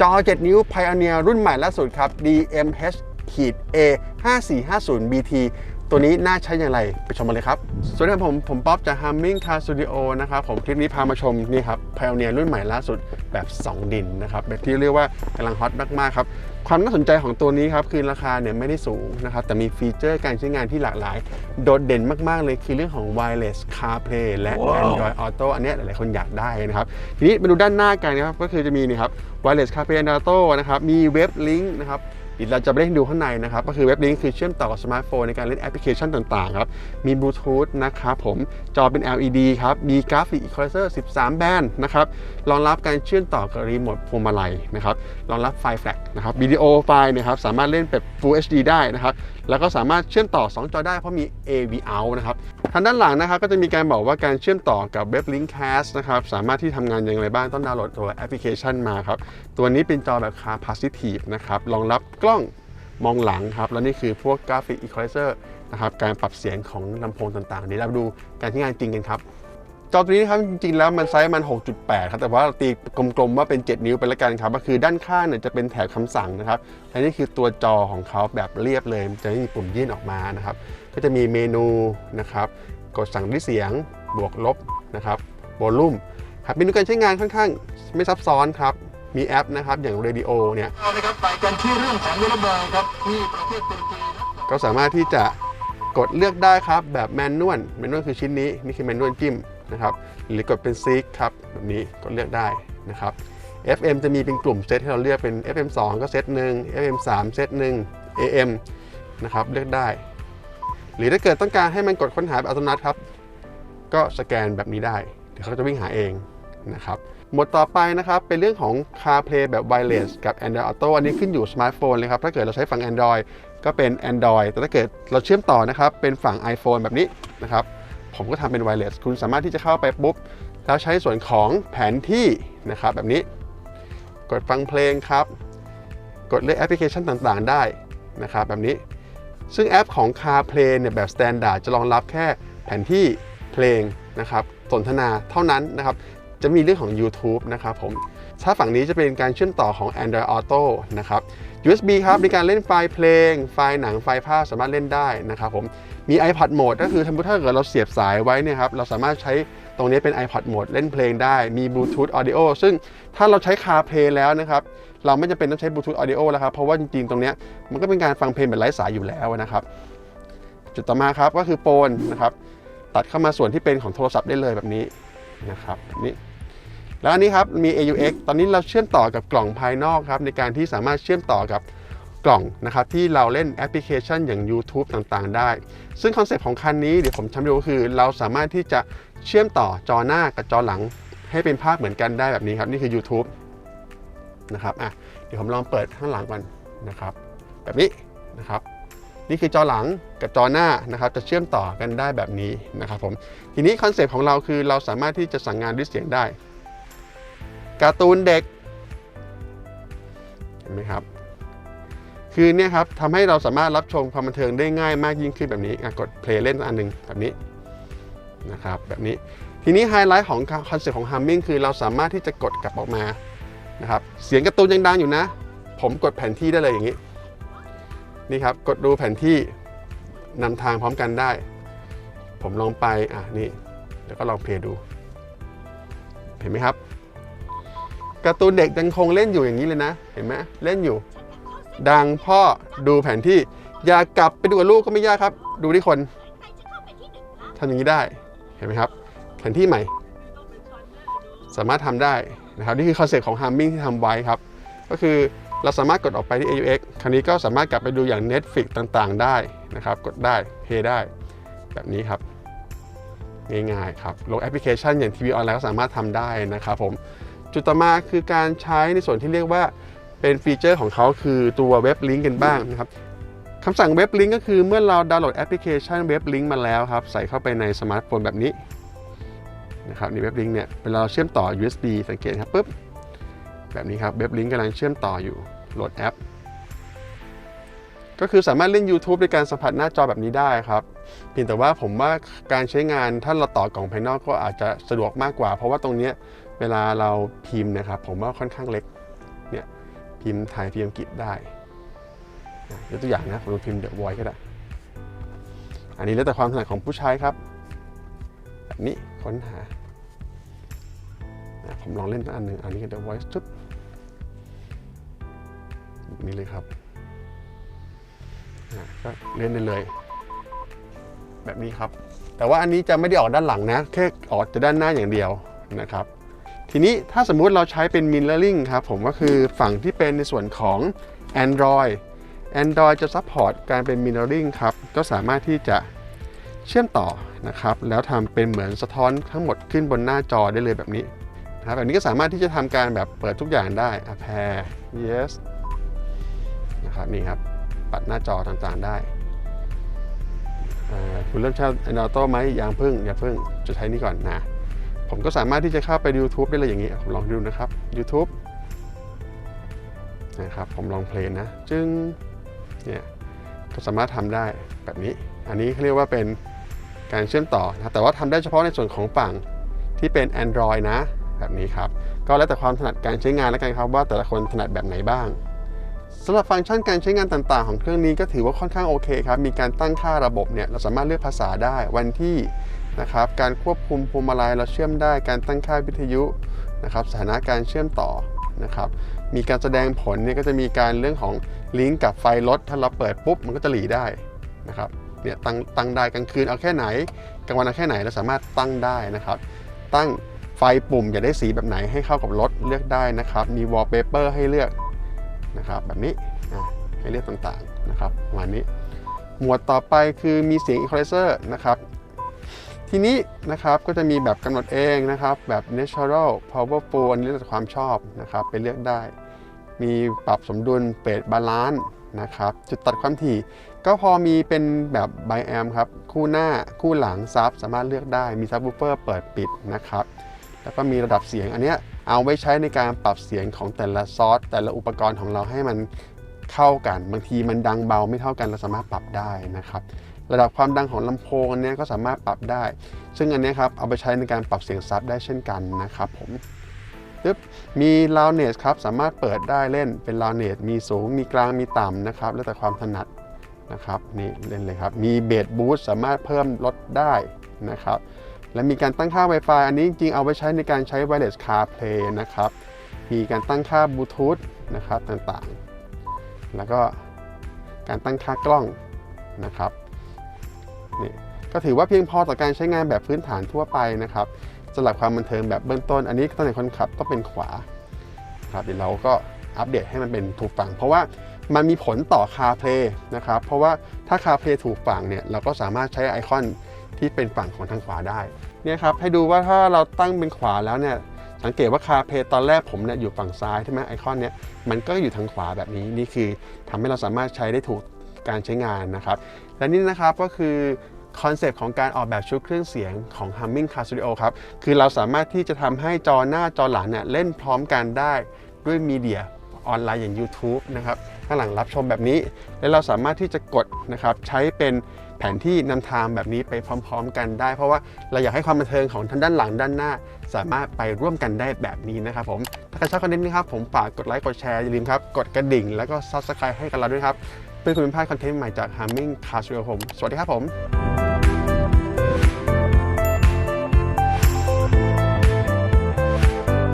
จอ 7 นิ้ว Pioneer รุ่นใหม่ล่าสุดครับ DMH A 5450 BT ตัวนี้น่าใช้อย่างไรไปชมกันเลยครับ สวัสดีครับผม ผมป๊อปจาก Humming Car Studio นะครับผมคลิปนี้พามาชมนี่ครับ Pioneer รุ่นใหม่ล่าสุดแบบ 2 ดินนะครับแบบที่เรียกว่ากำลังฮอตมากๆครับความน่าสนใจของตัวนี้ครับคือราคาเนี่ยไม่ได้สูงนะครับแต่มีฟีเจอร์การใช้งานที่หลากหลาย โดดเด่นมากๆเลยคือเรื่องของ Wireless CarPlay และ Android Auto อันเนี้ยหลายๆคนอยากได้นะครับทีนี้มาดูด้านหน้ากันนะครับก็คือจะมีนี่ครับ Wireless CarPlay Android Auto นะครับมีเว็บลิงก์นะครับ เดี๋ยวเราจะไปเล่นดูข้างในนะครับ ก็คือเว็บลิงก์คือเชื่อมต่อกับสมาร์ทโฟนในการเล่นแอปพลิเคชันต่างๆครับ มีบลูทูธนะครับผม จอเป็น LED ครับ มีกราฟิกอีควอไลเซอร์ 13 แบนด์นะครับ รองรับการเชื่อมต่อกับรีโมทพวงมาลัยนะครับ รองรับไฟล์แฟลกนะครับ วิดีโอไฟล์นะครับ สามารถเล่นแบบ Full HD ได้นะครับ แล้วก็สามารถเชื่อมต่อ 2 จอได้เพราะมี AV out นะครับทางด้านหลังนะครับก็จะมีการบอกว่าการเชื่อมต่อกับเว็บ Linkcast นะครับสามารถที่ทำงานอย่างไรบ้างต้องดาวน์โหลดตัวแอปพลิเคชันมาครับตัวนี้เป็นจอแบบ Capacitive นะครับรองรับกล้องมองหลังครับแล้วนี่คือพวกกราฟิกอีควอไลเซอร์นะครับการปรับเสียงของลำโพงต่างๆเดี๋ยวเราดูการใช้งานจริงกันครับ จอตัวนี้นะครับจริงๆแล้วมันไซส์มัน 6.8 ครับแต่ว่าเราตีกลมๆว่าเป็น 7 นิ้วไปแล้วกันครับก็คือด้านข้างเนี่ยจะเป็นแถบคำสั่งนะครับและนี่คือตัวจอของเขาแบบเรียบเลย จะไม่มีปุ่มยื่นออกมานะครับ ก็จะมีเมนูนะครับกดสั่งด้วยเสียงบวกลบนะครับโวลูมครับเมนูการใช้งานค่อนข้างไม่ซับซ้อนครับมีแอปนะครับอย่าง Radio เนี่ยเอาเลยครับไปกันที่เรื่องของเวลาบอยครับที่ประเทศตุรกีครับก็สามารถที่จะกดเลือกได้ครับแบบแมนนวลแมนนวลคือชิ้นนี้นี่คือแมนนวลจิ้ม นะครับหรือกดเป็นซีกครับแบบนี้กดเลือกได้นะครับ FM จะมีเป็นกลุ่มเซตให้เราเลือกเป็น FM 2 ก็เซตหนึ่ง FM 3 เซตหนึ่ง AM นะครับเลือกได้ หรือถ้าเกิดต้องการให้มันกดค้นหาแบบอัตโนมัติครับ ก็สแกนแบบนี้ได้ เดี๋ยวเขาจะวิ่งหาเองนะครับหมดต่อไปนะครับ เป็นเรื่องของ CarPlay แบบ Wireless กับ Android Auto อันนี้ขึ้นอยู่สมาร์ทโฟนเลยครับ ถ้าเกิดเราใช้ฝั่ง Android ก็เป็น Android แต่ถ้าเกิดเราเชื่อมต่อนะครับ เป็นฝั่ง iPhone แบบนี้นะครับ ผมก็ทำเป็น Wireless คุณสามารถที่จะเข้าไปปุ๊บ แล้วใช้ส่วนของแผนที่นะครับแบบนี้ กดฟังเพลงครับ กดเลือกแอปพลิเคชันต่างๆ ได้นะครับแบบนี้ ซึ่งแอปของ CarPlay เนี่ยแบบ Standard จะรองรับแค่แผนที่เพลงนะครับสนทนาเท่านั้นนะครับ จะมีเรื่องของ YouTube นะครับผม ถ้าฝั่งนี้จะเป็นการเชื่อมต่อของ Android Auto นะครับ USB ครับในการเล่นไฟล์เพลง ไฟล์หนังไฟล์ภาพสามารถเล่นได้นะครับผมมี iPod Mode ก็คือถ้าถ้าเกิดเราเสียบสายไว้เนี่ยครับเราสามารถใช้ตรงนี้เป็น iPod Mode เล่นเพลงได้ มี Bluetooth Audio ซึ่งถ้าเราใช้ CarPlay แล้วนะครับ เราไม่จำเป็นต้องใช้ Bluetooth Audio แล้วครับ เพราะว่าจริงๆ ตรงนี้มันก็เป็นการฟังเพลงแบบไร้สายอยู่แล้วนะครับ จุดต่อมาครับก็คือโฟนนะครับ ตัดเข้ามาส่วนที่เป็นของโทรศัพท์ได้เลยแบบนี้นะครับนี้ แล้วอันนี้ครับมี AUX ตอนนี้เราเชื่อมต่อกับกล่องภายนอกครับในการที่สามารถเชื่อมต่อกับกล่องนะครับที่เราเล่นแอปพลิเคชันอย่าง YouTube ต่างๆ ได้ ซึ่งคอนเซปต์ของคันนี้เดี๋ยวผมทำดูก็คือ เราสามารถที่จะเชื่อมต่อจอหน้ากับจอหลัง ให้เป็นภาพเหมือนกันได้แบบนี้ครับ นี่คือ YouTube นะครับอะเดี๋ยวผมลองเปิดข้างหลังก่อนนะครับ แบบนี้นะครับ นี่คือจอหลังกับจอหน้านะครับ จะเชื่อมต่อกันได้แบบนี้นะครับผมทีนี้คอนเซปต์ของเราคือเราสามารถที่จะสั่งงานด้วยเสียงได้ การ์ตูนเด็กเห็นไหมครับ คือเนี่ยครับทำให้เราสามารถรับชมความบันเทิงได้ง่ายมากยิ่งขึ้นแบบนี้กดเพลย์เล่นอันหนึ่งแบบนี้นะครับแบบนี้ทีนี้ไฮไลท์ของคอนเซ็ปต์ของ Humming คือเราสามารถที่จะกดกลับออกมานะครับเสียงการ์ตูนยังดังอยู่นะ ผมกดแผนที่ได้เลยอย่างนี้นี่ครับกดดูแผนที่นำทางพร้อมกันได้ ผมลองไปอะนี่แล้วก็ลองเพลย์ดู เห็นไหมครับ การ์ตูนเด็กยังคงเล่นอยู่อย่างนี้เลยนะ เห็นไหมเล่นอยู่ ดังพ่อดูแผนที่ อยากกลับไปดูกับลูกก็ไม่ยากครับ ดูที่คนทำอย่างนี้ได้เห็นไหมครับ แผนที่ใหม่ สามารถทำได้นะครับนี่คือคอนเซ็ปต์ของ Humming ที่ทำไว้ครับ ก็คือเราสามารถกดออกไปที่ AUX คราวนี้ก็สามารถกลับไปดูอย่าง Netflix ต่างๆ ได้นะครับ กดได้เพย์ได้ แบบนี้ครับ ง่ายๆครับลงแอปพลิเคชันอย่างทีวีออนไลน์ก็สามารถทำได้นะครับผม จุดต่อมาคือการใช้ในส่วนที่เรียกว่าเป็นฟีเจอร์ของเขาคือตัวเว็บลิงก์กันบ้างนะครับคำสั่งเว็บลิงก์ก็คือเมื่อเราดาวน์โหลดแอปพลิเคชันเว็บลิงก์มาแล้วครับ ใส่เข้าไปในสมาร์ทโฟนแบบนี้นะครับในเว็บลิงก์เนี่ยเวลาเราเชื่อมต่อ USB สังเกตครับปุ๊บแบบนี้ครับเว็บลิงก์กำลังเชื่อมต่ออยู่โหลดแอป ก็คือสามารถเล่น YouTube ในการสัมผัสหน้าจอแบบนี้ได้ครับเพียงแต่ว่าผมว่าการใช้งานถ้าเราต่อกล่องภายนอกก็อาจจะสะดวกมากกว่า เพราะว่าตรงนี้ เวลาเราพิมพ์นะครับ ผมว่าค่อนข้างเล็กเนี่ยพิมพ์ไทยพิมพ์อังกฤษได้ยกตัวอย่างนะผมลองพิมพ์ The Voice ก็ได้ อันนี้แล้วแต่ความถนัดของผู้ใช้ครับแบบนี้ค้นหา ผมลองเล่นอันหนึ่งอันนี้ก็ The Voice จุ๊บนี้เลยครับก็เล่นได้เลย แบบนี้ครับ แต่ว่าอันนี้จะไม่ได้ออกด้านหลังนะ แค่ออกจะด้านหน้าอย่างเดียวนะครับ ทีนี้ถ้าสมมุติเราใช้เป็น mirroring ครับผมก็คือฝั่งที่เป็นในส่วนของ Android Android จะ support การเป็น mirroring ครับ ก็สามารถที่จะเชื่อมต่อนะครับ แล้วทำเป็นเหมือนสะท้อนทั้งหมดขึ้นบนหน้าจอได้เลยแบบนี้นะครับแบบนี้ก็สามารถที่จะทำการแบบเปิดทุกอย่างได้อะแพร yes นะครับนี่ครับ ปัดหน้าจอต่างๆได้คุณเริ่มใช้ a n d r o i ไหมยังพึ่งอย่าพึ่งจะใช้นี่ก่อนนะ ผมก็สามารถที่จะเข้าไป YouTube ได้เลยอย่างนี้ ผมลองดูนะครับ YouTube นะครับ ผมลองเพลงนะ จึงเนี่ยก็สามารถทำได้แบบนี้ อันนี้เขาเรียกว่าเป็นการเชื่อมต่อนะแต่ว่าทำได้เฉพาะในส่วนของฝั่งที่เป็น Android นะ แบบนี้ครับ ก็แล้วแต่ความถนัดการใช้งานแล้วกันครับว่าแต่ละคนถนัดแบบไหนบ้างสำหรับฟังก์ชันการใช้งานต่างๆ ของเครื่องนี้ก็ถือว่าค่อนข้างโอเคครับ มีการตั้งค่าระบบเนี่ยเราสามารถเลือกภาษาได้วันที่ นะครับ การควบคุมพวงมาลัยเราเชื่อมได้ การตั้งค่าวิทยุนะครับ สถานะการเชื่อมต่อนะครับ มีการแสดงผลเนี่ยก็จะมีการเรื่องของลิงก์กับไฟรถ ถ้าเราเปิดปุ๊บมันก็จะหลีได้นะครับ เนี่ยตั้งตั้งได้กลางคืนเอาแค่ไหน กลางวันเอาแค่ไหนเราสามารถตั้งได้นะครับ ตั้งไฟปุ่มอยากได้สีแบบไหนให้เข้ากับรถเลือกได้นะครับ มีวอลเปเปอร์ให้เลือกนะครับแบบนี้อะให้เลือกต่างๆนะครับประมาณนี้ หมวดต่อไปคือมีเสียง equalizer นะครับ ทีนี้นะครับก็จะมีแบบกำหนดเองนะครับ แบบ natural powerful อันนี้แล้วแต่ความชอบนะครับไปเลือกได้ มีปรับสมดุลเปรดบาลานซ์นะครับ จุดตัดความถี่ ก็พอมีเป็นแบบไบแอมครับ คู่หน้าคู่หลังซับสามารถเลือกได้มีซับวูเฟอร์เปิดปิดนะครับ แล้วก็มีระดับเสียงอันนี้เอาไว้ใช้ในการปรับเสียงของแต่ละซอสแต่ละอุปกรณ์ของเราให้มันเข้ากัน บางทีมันดังเบาไม่เท่ากันเราสามารถปรับได้นะครับ ระดับความดังของลำโพงอันนี้ก็สามารถปรับได้ ซึ่งอันนี้ครับเอาไปใช้ในการปรับเสียงซับได้เช่นกันนะครับผมปึ๊บมีลาวเนสครับสามารถเปิดได้เล่นเป็นลาวเนสมีสูงมีกลางมีต่ำนะครับแล้วแต่ความถนัดนะครับนี่เล่นเลยครับมีเบสบูส์สามารถเพิ่มลดได้นะครับและมีการตั้งค่า Wi-Fi อันนี้จริงๆเอาไว้ใช้ในการใช้ Wireless CarPlay นะครับมีการตั้งค่า Bluetooth นะครับต่างๆ แล้วก็การตั้งค่ากล้องนะครับ นี่ก็ถือว่าเพียงพอต่อการใช้งานแบบพื้นฐานทั่วไปนะครับสำหรับความบันเทิงแบบเบื้องต้น อันนี้ตำแหน่งคนขับก็เป็นขวาครับเดี๋ยวเราก็อัปเดตให้มันเป็นถูกฝั่ง เพราะว่ามันมีผลต่อ CarPlay นะครับ เพราะว่าถ้า CarPlay ถูกฝั่งเนี่ยเราก็สามารถใช้ไอคอนที่เป็นฝั่งของทางขวาได้เนี่ยครับให้ดูว่าถ้าเราตั้งเป็นขวาแล้วเนี่ยสังเกตว่า CarPlay ตอนแรกผมเนี่ยอยู่ฝั่งซ้ายใช่ไหมไอคอนเนี่ยมันก็อยู่ทางขวาแบบนี้นี่คือทำให้เราสามารถใช้ได้ถูก การใช้งานนะครับ และนี่นะครับก็คือคอนเซปต์ของการออกแบบชุดเครื่องเสียงของ Humming Car Studio ครับ คือเราสามารถที่จะทำให้จอหน้าจอหลังเนี่ยเล่นพร้อมกันได้ด้วยมีเดียออนไลน์อย่าง YouTube นะครับข้างหลังรับชมแบบนี้ และเราสามารถที่จะกดนะครับใช้เป็นแผนที่นำทางแบบนี้ไปพร้อม ๆ กันได้ เพราะว่าเราอยากให้ความบันเทิงของทั้งด้านหลังด้านหน้า สามารถไปร่วมกันได้แบบนี้นะครับผม ถ้าใครชอบคอนเทนต์นี้ครับผมฝากกดไลค์กดแชร์อย่าลืมครับกดกระดิ่ง แล้วก็ Subscribe ให้กับเราด้วยครับ เพื่อคุณไม่พลาดคอนเทนต์ใหม่จาก Harming Cash ครับผม สวัสดีครับผม